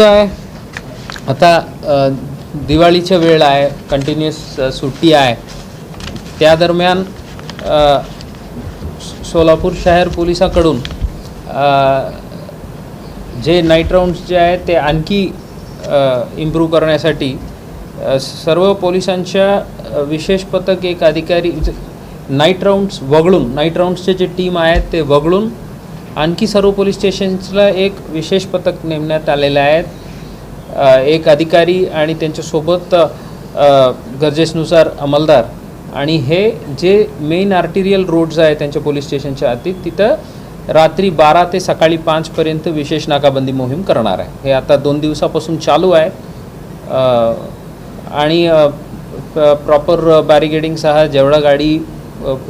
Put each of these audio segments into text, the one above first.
आता अ, दिवाळीच्या वेळ आहे कंटिन्युअस सुट्टी आहे. त्या दरम्यान सोलापूर शहर पोलिसाकडून जे नाईट राऊंड्स जे आहेत ते आणखी इम्प्रूव्ह करण्यासाठी सर्व पोलिसांच्या विशेष पथक एक अधिकारी नाईट राऊंड्स वगळून नाईट राऊंड्सचे जे टीम आहेत ते वगळून आणखी सर्व पोलीस स्टेशन्सला एक विशेष पथक नेमण्यात आलेले आहेत एक अधिकारी आणि त्यांच्यासोबत गरजेनुसार अंमलदार. आणि हे जे मेन आर्टिरियल रोड्स आहेत त्यांच्या पोलीस स्टेशनच्या आतील तिथं रात्री बारा ते सकाळी पाचपर्यंत विशेष नाकाबंदी मोहीम करणार आहे. हे आता दोन दिवसापासून चालू आहे. आणि प्रॉपर बॅरिगेडिंगसह जेवढा गाडी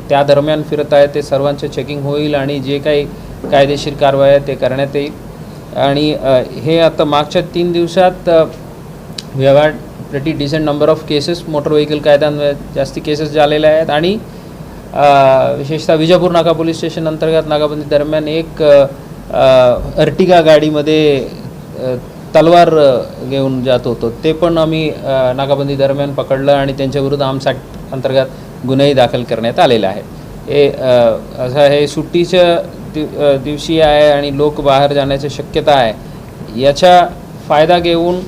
त्या दरम्यान फिरत आहे ते सर्वांचं चेकिंग होईल आणि जे काही कायदेशीर कारवाई आहे ते करण्यात येईल. आणि हे आता मागच्या तीन दिवसात व्यवहार have pretty decent number of cases motor vehicle कायद्यांमुळे जास्ती केसेस झालेल्या आहेत. आणि विशेषतः विजापूर नाका पोलीस स्टेशन अंतर्गत नाकाबंदी दरम्यान एक अर्टिगा गाडीमध्ये तलवार घेऊन जात होतो. ते पण आम्ही नाकाबंदी दरम्यान पकडलं आणि त्यांच्याविरुद्ध आर्म्स अंतर्गत गुन्हेही दाखल करण्यात आलेले आहे. हे असं हे सुट्टीच्या दिव दिवशी आहे आणि लोक बाहेर जाण्याची शक्यता आहे. याचा फायदा घेऊन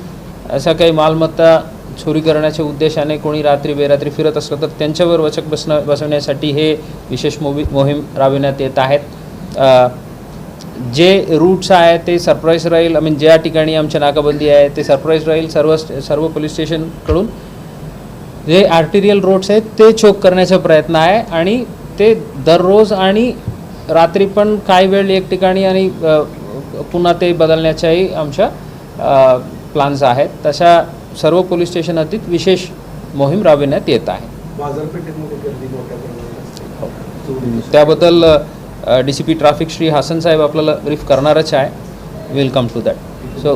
असा काही मालमत्ता चोरी करण्याच्या उद्देशाने कोणी रात्री बेरात्री फिरत असलं तर त्यांच्यावर वचक बसणं बसवण्यासाठी हे विशेष मोवी मोहीम राबविण्यात येत आहेत. जे रूट्स आहे ते सरप्राईज राहील आय मीन ज्या ठिकाणी आमच्या नाकाबंदी आहे ते सरप्राईज राहील. सर्व सर्व पोलीस स्टेशनकडून जे आर्टिरियल रोड्स आहेत ते चोक करण्याचा प्रयत्न आहे आणि ते दररोज आणि रात्री पण काही वेळ एक ठिकाणी आणि पुन्हा ते बदलण्याच्याही आमच्या प्लान्स आहेत. तशा सर्व पोलीस स्टेशन हद्दीत विशेष मोहीम राबविण्यात येत आहे. बाजारपेठेमध्ये गर्दी मोठ्या प्रमाणात असते. चोरीची त्याबद्दल D C P traffic Shri Hasan साहेब आपल्याला ब्रीफ करणारच आहे. वेलकम टू दॅट सो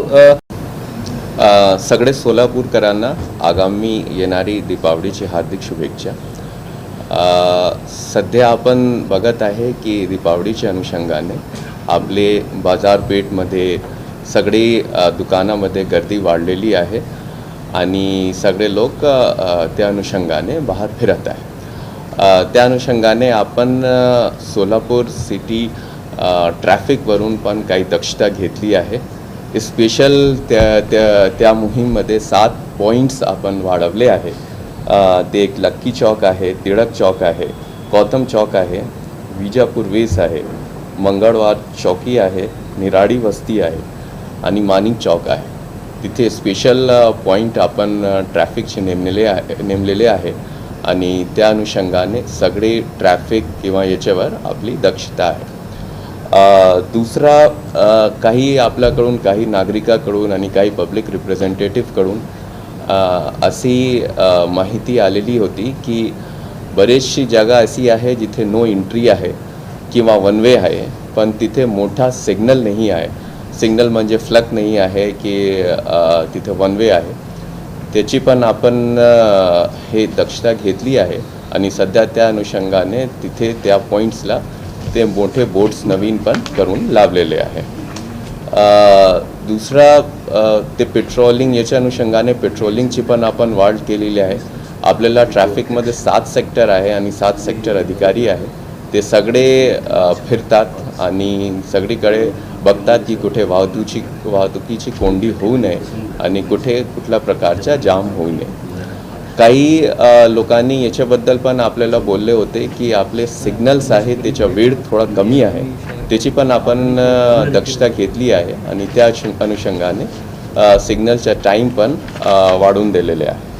सगळे सोलापूरकरांना आगामी येणारी दीपावलीची हार्दिक शुभेच्छा. सध्या आपण बघत आहे की दीपावलीच्या अनुषंगाने आपले बाजारपेठमध्ये सगळी दुकानामध्ये गर्दी वाढलेली आहे आणि सगळे लोक त्या अनुषंगाने बाहेर फिरत आहे त्या अनुषंगाने आपण सोलापूर सिटी ट्रॅफिकवरून पण काही दक्षता घेतली आहे. स्पेशल त्या त्या त्या मोहीममध्ये सात पॉईंट्स आपण वाढवले आहे. ते एक लक्की चौक आहे टिळक चौक आहे गौतम चौक आहे विजापूर वेस आहे मंगळवार चौकी आहे निराडी वस्ती आहे आणि मानिक चौक आहे. तिथे स्पेशल पॉईंट आपण ट्रॅफिकचे नेमलेले आहे नेमलेले आहे आणि त्या अनुषंगाने सगळे ट्रॅफिक किंवा याच्यावर आपली दक्षता आहे. दुसरा काही आपल्याकडून काही नागरिकाकडून आणि काही पब्लिक रिप्रेझेंटेटिव्हकडून अशी माहिती आलेली होती की बरेचशी जागा अशी आहे जिथे नो एंट्री आहे किंवा वन वे आहे पण तिथे मोठा सिग्नल नाही आहे. सिग्नल म्हणजे फ्लक नाही आहे की तिथे वन वे आहे. त्याची पण आपण हे दक्षता घेतली आहे आणि सध्या त्या अनुषंगाने तिथे त्या पॉईंट्सला ते मोठे बोट्स नवीन पण करून लावलेले आहे. दुसरा ते पेट्रोलिंग याच्या अनुषंगाने पेट्रोलिंगची पण आपण वाढ केलेली आहे. आपल्याला ट्रॅफिकमध्ये सात सेक्टर आहे आणि सात सेक्टर अधिकारी आहे. ते सगळे फिरतात आणि सगळीकडे बघतात की कुठे वाहतुकीची वाहतुकीची कोंडी होऊ नये आणि कुठे कुठल्या प्रकारचा जाम होऊ नये. काही लोकांनी याच्याबद्दल पण आपल्याला बोलले होते की आपले सिग्नल्स आहे त्याचा वेळ थोडा कमी आहे. त्याची पण आपण दक्षता घेतली आहे आणि त्या अनुषंगाने सिग्नलचा टाईम पण वाढून वाढवून दिलेले आहे.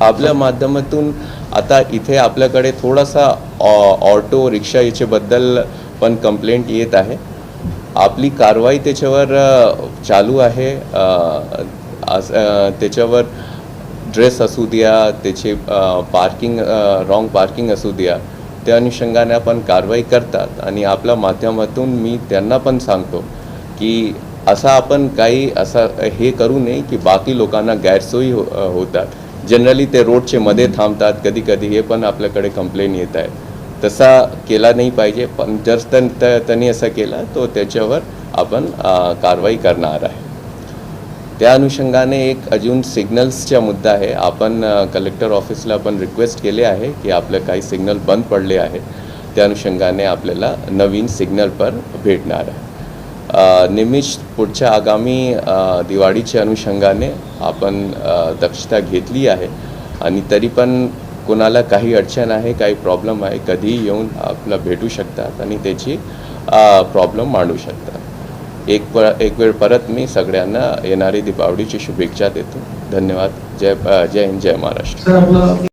आपल्या माध्यमातून आता इथे आपल्याकडे थोडासा ऑ- ऑटो रिक्षा याच्याबद्दल पण कंप्लेंट येत आहे. आपली कारवाई त्याच्यावर चालू आहे अ, त्याच्यावर ड्रेस असू द्या त्याचे पार्किंग रॉंग पार्किंग असू द्या त्या अनुषंगाने आपण कारवाई करतात. आणि आपल्या माध्यमातून मी त्यांना पण सांगतो की असा आपण काही असा हे करू नये की बाकी लोकांना गैरसोयी हो होतात. जनरली ते रोडचे मध्ये थांबतात कधी कधी हे पण आपल्याकडे कंप्लेन येत आहे. तसा केला नाही पाहिजे पण जर त्यांनी असं केला तो त्याच्यावर आपण कारवाई करणार आहे. त्या अनुषंगाने एक अजून सिग्नल्सचा मुद्दा आहे. आपण कलेक्टर ऑफिसला आपण रिक्वेस्ट केले आहे की आपलं काही सिग्नल बंद पडले आहेत त्या अनुषंगाने आपल्याला नवीन सिग्नल पर भेटणार आहे. निमिष पुढच्या आगामी दिवाळीच्या अनुषंगाने आपण दक्षता घेतली आहे आणि तरी पण कोणाला काही अडचण आहे काही प्रॉब्लेम आहे कधीही येऊन आपला भेटू शकतात आणि त्याची प्रॉब्लेम मांडू शकतात. एक प एक वेळ परत मी सगळ्यांना येणारी दीपावलीची शुभेच्छा देतो. धन्यवाद. जय जय हिंद जय महाराष्ट्र.